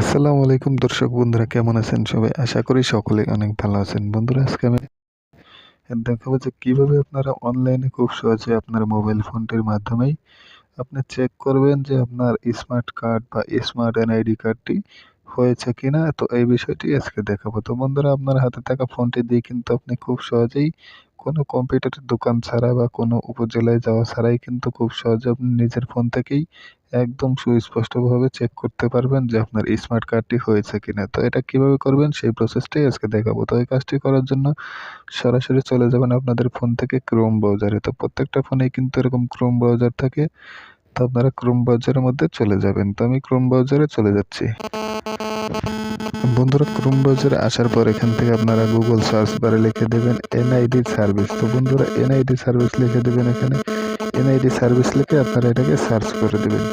আসসালামু আলাইকুম দর্শক বন্ধুরা, কেমন আছেন সবাই? আশা করি সকলে অনেক ভালো আছেন। বন্ধুরা, আজকে আমি দেখাবো যে কীভাবে আপনারা অনলাইনে খুব সহজে আপনার মোবাইল ফোনটির মাধ্যমেই আপনি চেক করবেন যে আপনার স্মার্ট কার্ড বা স্মার্ট এনআইডি কার্ডটি হয়েছে কিনা। তো এই বিষয়টি আজকে দেখাবো। তো বন্ধুরা, আপনার হাতে থাকা ফোনটি দিয়ে কিন্তু আপনি খুব সহজেই কোনো কম্পিউটারের দোকান ছাড়া বা কোনো উপজেলায় যাওয়া ছাড়াই কিন্তু খুব সহজে আপনি নিজের ফোন থেকেই একদম সুস্পষ্টভাবে চেক করতে পারবেন যে আপনার স্মার্ট কার্ডটি হয়েছে কিনা। তো এটা কীভাবে করবেন সেই প্রসেসটাই আজকে দেখাবো। তো এই কাজটি করার জন্য সরাসরি চলে যাবেন আপনাদের ফোন থেকে ক্রোম ব্রাউজারে তো প্রত্যেকটা ফোনেই কিন্তু এরকম ক্রোম ব্রাউজার থাকে, তো আপনারা ক্রোম ব্রাউজারের মধ্যে চলে যাবেন। তো আমি ক্রোম ব্রাউজারে চলে যাচ্ছি। বন্ধুরা ক্রোম ব্রাউজারে আসার পর এখান থেকে আপনারা গুগল সার্চ বারে লিখে দেবেন এনআইডি সার্ভিস তো বন্ধুরা এনআইডি সার্ভিস লিখে দেবেন এখানে। এনআইডি সার্ভিস লিখে আপনারা এটাকে সার্চ করে দেবেন।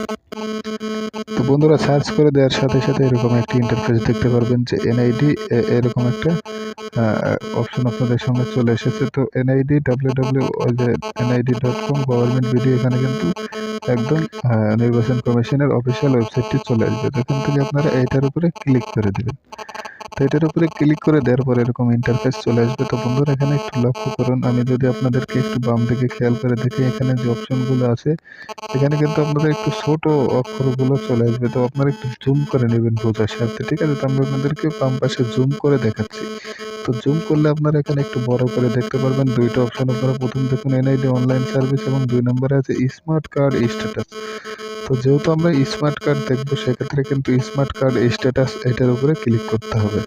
তো বন্ধুরা সার্চ করে দেওয়ার সাথে সাথে এরকম একটি ইন্টারফেস দেখতে পারবেন যে এনআইডি এরকম একটা অপশন আপনাদের সামনে চলে এসেছে। তো NID W W NID dot com government video এখানে কিন্তু একদম নির্বাচন কমিশনের অফিসিয়াল ওয়েবসাইটটি চলে আসবে। তো এখান থেকে আপনারা এইটার উপরে ক্লিক করে দেবেন। তো এটার উপরে ক্লিক করে দেওয়ার পর এরকম ইন্টারফেস চলে আসবে। তো বন্ধুরা, এখানে একটু লক্ষ্য করুন, আমি যদি আপনাদেরকে একটু বাম দিকে খেয়াল করে দেখি, এখানে যে অপশনগুলো আছে, এখানে কিন্তু আপনাদের একটু ছোট অক্ষরগুলো চলে আসবে। তো আপনারা একটু জুম করে নেবেন বোঝার সাথে, ঠিক আছে? তো আমি আপনাদেরকে বাম পাশে জুম করে দেখাচ্ছি। তো জুম করলে আপনারা এখানে একটু বড় করে দেখতে পারবেন। দুইটা অপশন আপনারা প্রথম দেখুন এনআইডি অনলাইন সার্ভিস এবং দুই নম্বরে আছে স্মার্ট কার্ড স্ট্যাটাস তো যেহেতু আমরা স্মার্ট কার্ড দেখব, সেক্ষেত্রে কিন্তু স্মার্ট কার্ড স্ট্যাটাস এটার উপরে ক্লিক করতে হবে।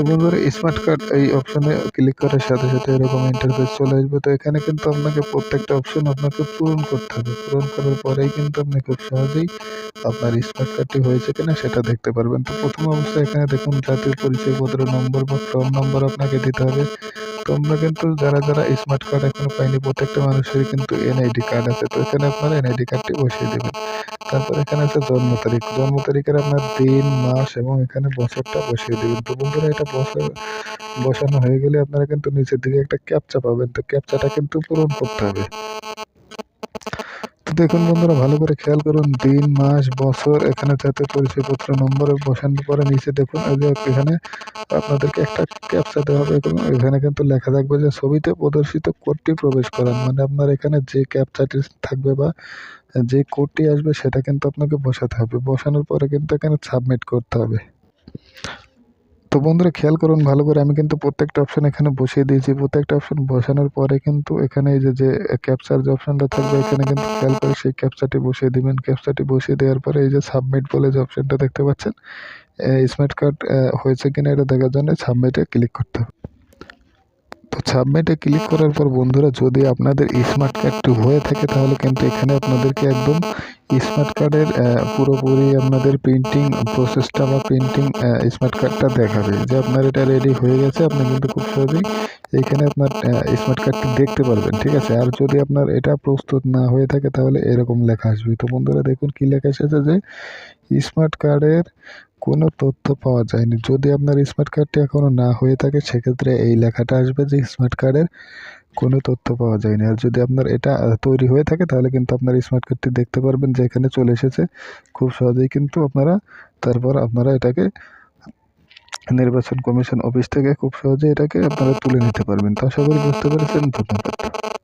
তো বন্ধুরা স্মার্ট কার্ড এই অপশনে ক্লিক করার সাথে সাথে এরকম ইন্টারফেস চলে আসবে। তো এখানে কিন্তু আপনাকে প্রত্যেকটা অপশন আপনাকে পূরণ করতে হবে। পূরণ করার পরেই কিন্তু আপনি খুব সহজেই আপনার স্মার্ট কার্ডটি হয়েছে কিনা সেটা দেখতে পারবেন। তো প্রথম অবস্থায় এখানে দেখুন জাতীয় পরিচয়পত্র, নম্বর বা ফোন নম্বর আপনাকে দিতে হবে। তোমরা কিন্তু যারা যারা স্মার্ট কার্ড এখনও পাইনি প্রত্যেকটা মানুষেরই কিন্তু এনআইডি কার্ড আছে। তো এখানে আপনারা এনআইডি কার্ডটি বসিয়ে দেবেন। তারপর এখানে আছে জন্ম তারিখ। জন্ম তারিখের আপনার দিন, মাস এবং এখানে বছরটা বসিয়ে দেবেন। তো বন্ধুরা, এটা বছর বসানো হয়ে গেলে আপনারা কিন্তু নিচের দিকে একটা ক্যাপচা পাবেন। তো ক্যাপচাটা কিন্তু পূরণ করতে হবে। দেখুন বন্ধুরা, ভালো করে খেয়াল করুন, দিন, মাস, বছর, এখানে যাতে পরিচয়পত্র, নম্বরে বসানোর পরে নিচে দেখুন এখানে আপনাদেরকে একটা ক্যাপচা দেওয়া হবে এবং এখানে কিন্তু লেখা থাকবে যে ছবিতে প্রদর্শিত কোডটি প্রবেশ করান। মানে আপনার এখানে যে ক্যাপচাটি থাকবে বা যে কোডটি আসবে, সেটা কিন্তু আপনাকে বসাতে হবে। বসানোর পরে কিন্তু এখানে সাবমিট করতে হবে। তো বন্ধুরা খেয়াল করুন ভালো করে, আমি কিন্তু প্রত্যেকটা অপশন এখানে বসিয়ে দিয়েছি। প্রত্যেকটা অপশন বসানোর পরে কিন্তু এখানে এই যে যে ক্যাপচার যে অপশনটা থাকবে, এখানে কিন্তু খেয়াল করে সেই ক্যাপচারটি বসিয়ে দিবেন। ক্যাপচারটি বসিয়ে দেওয়ার পরে এই যে সাবমিট বলে যে অপশনটা দেখতে পাচ্ছেন স্মার্ট কার্ড হয়েছে কিনা এটা দেখার জন্য সাবমিটে ক্লিক করতে হবে। সাবমিটে ক্লিক করার পর বন্ধুরা যদি আপনাদের স্মার্ট কার্ডটি হয়ে থাকে তাহলে কিন্তু এখানে আপনাদেরকে একদম স্মার্ট কার্ডের পুরোপুরি আপনাদের প্রিন্টিং প্রসেসটা বা প্রিন্টিং স্মার্ট কার্ডটা দেখাবে। যে আপনার এটা রেডি হয়ে গেছে আপনি কিন্তু খুব সহজেই এখানে আপনার স্মার্ট কার্ডটি দেখতে পারবেন ঠিক আছে? আর যদি আপনার এটা প্রস্তুত না হয়ে থাকে তাহলে এরকম লেখা আসবে। তো বন্ধুরা দেখুন কী লেখা এসেছে যে স্মার্ট কার্ডের কোনো তথ্য পাওয়া যায়নি। যদি আপনার স্মার্ট কার্ডটি এখনও না হয়ে থাকে, সেক্ষেত্রে এই লেখাটা আসবে যে স্মার্ট কার্ডের কোনো তথ্য পাওয়া যায়নি। আর যদি আপনার এটা তৈরি হয়ে থাকে, তাহলে কিন্তু আপনার স্মার্ট কার্ডটি দেখতে পারবেন যে এখানে চলে এসেছে। খুব সহজেই কিন্তু আপনারা, তারপর আপনারা এটাকে নির্বাচন কমিশন অফিস থেকে খুব সহজে এটাকে আপনারা তুলে নিতে পারবেন। তো আশা করি বুঝতে পেরেছেন। ধন্যবাদ।